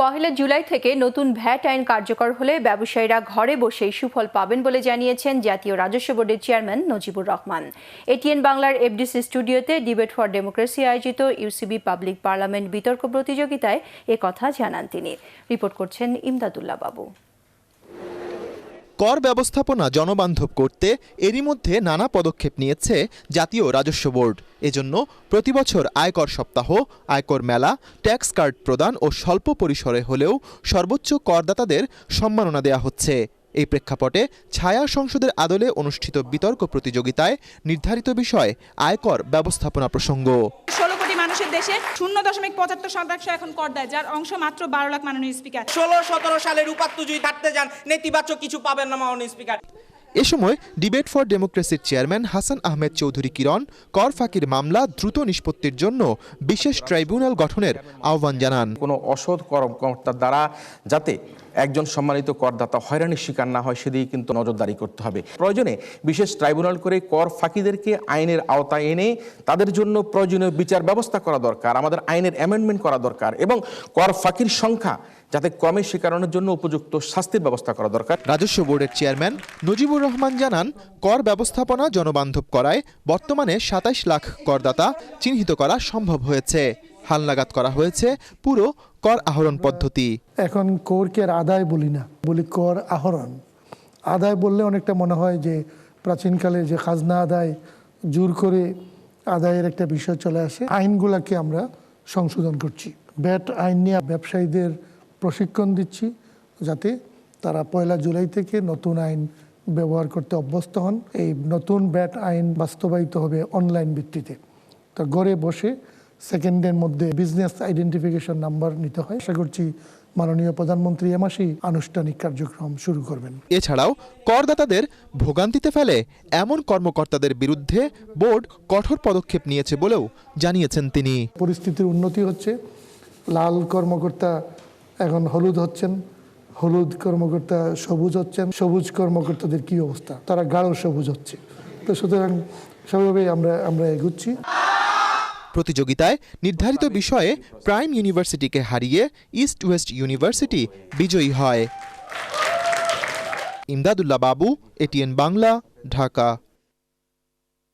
পহেলা জুলাই থেকে নতুন ভ্যাট আইন কার্যকর হলে ব্যবসায়ীরা ঘরে বসেই সুফল পাবেন বলে জানিয়েছেন জাতীয় রাজস্ব বোর্ডের চেয়ারম্যান নজিবুর রহমান। এটিএন বাংলার এফডিসি স্টুডিওতে ডিবেট ফর ডেমোক্রেসি আয়োজিত ইউসিবি পাবলিক পার্লামেন্ট বিতর্ক প্রতিযোগিতায় কথা জানান তিনি। রিপোর্ট করছেন ইমদাদুল্লাহ বাবু। কর ব্যবস্থাপনা জনবান্ধব করতে এরই মধ্যে নানা পদক্ষেপ নিয়েছে জাতীয় রাজস্ব বোর্ড। এজন্য প্রতিবছর আয়কর সপ্তাহ, আয়কর মেলা, ট্যাক্স কার্ড প্রদান ও স্বল্প পরিসরে হলেও সর্বোচ্চ করদাতাদের সম্মাননা দেয়া হচ্ছে। এই প্রেক্ষাপটে ছায়া সংসদের আদলে অনুষ্ঠিত বিতর্ক প্রতিযোগিতায় নির্ধারিত বিষয় আয়কর ব্যবস্থাপনা প্রসঙ্গ। মানুষের দেশে শূন্য দশমিক পঁচাত্তর শতাংশ এখন কর দেয়, যার অংশ মাত্র বারো লাখ মাননীয় স্পিকার। ষোলো সতেরো সালের উপাত্ত যদি থাকতে যান, নেতিবাচক কিছু পাবেন না মাননীয় স্পিকার। এ সময় ডিবেট ফর ডেমোক্রেসির চেয়ারম্যান হাসান আহমেদ চৌধুরী কিরণ কর ফাঁকির মামলা দ্রুত নিষ্পত্তির জন্য বিশেষ ট্রাইব্যুনাল গঠনের আহ্বান জানান। কোনো অসৎ কর্মকর্তার দ্বারা যাতে একজন সম্মানিত করদাতা হয়রানির শিকার না হয় সেদিকে কিন্তু নজরদারি করতে হবে। প্রয়োজনে বিশেষ ট্রাইব্যুনাল করে কর ফাঁকিদেরকে আইনের আওতায় এনে তাদের জন্য প্রয়োজনীয় বিচার ব্যবস্থা করা দরকার আমাদের আইনের অ্যামেন্ডমেন্ট করা দরকার এবং কর ফাঁকির সংখ্যা যাতে কমে সে কারণের জন্য উপযুক্ত শাস্তির ব্যবস্থা করা দরকার। রাজস্ব বোর্ডের চেয়ারম্যান নজিবুর রহমান জানান, কর ব্যবস্থাপনা জনবান্ধব করায় বর্তমানে সাতাইশ লাখ করদাতা চিহ্নিত করা সম্ভব হয়েছে। হালনাগাদ করা হয়েছে পুরো কর আহরণ পদ্ধতি। এখন করকে আর আদায় বলি না, বলি কর আহরণ। আদায় বললে অনেকটা মনে হয় যে প্রাচীনকালে যে খাজনা আদায়, জোর করে আদায়ের একটা বিষয় চলে আসে, আইনগুলোকে আমরা সংশোধন করছি। ব্যাট আইন নিয়ে ব্যবসায়ীদের প্রশিক্ষণ দিচ্ছি যাতে তারা পয়লা জুলাই থেকে নতুন আইন ব্যবহার করতে অভ্যস্ত হন। এই নতুন ব্যাট আইন বাস্তবায়িত হবে অনলাইন ভিত্তিতে। তো ঘরে বসে সেকেন্ডের মধ্যে বিজনেস আইডেন্টিফিকেশন নাম্বার নিতে হয়। আশা করছি মাননীয় প্রধানমন্ত্রী এ মাসেই আনুষ্ঠানিক কার্যক্রম শুরু করবেন। এছাড়াও করদাতাদের ভোগান্তিতে ফেলে এমন কর্মকর্তাদের বিরুদ্ধে বোর্ড কঠোর পদক্ষেপ নিয়েছে বলেও জানিয়েছেন তিনি। পরিস্থিতির উন্নতি হচ্ছে। লাল কর্মকর্তা এখন হলুদ হচ্ছেন। হলুদ কর্মকর্তা সবুজ হচ্ছেন, সবুজ কর্মকর্তাদের কি অবস্থা? তারা গাঢ় সবুজ হচ্ছে। তো সুতরাং সবভাবেই আমরা আমরা এগুচ্ছি। প্রতিযোগিতায় নির্ধারিত বিষয়ে প্রাইম ইউনিভার্সিটিকে হারিয়ে ইস্ট ওয়েস্ট ইউনিভার্সিটি বিজয়ী হয়। ইমদাদুল্লাহ বাবু, এটিএন বাংলা, ঢাকা।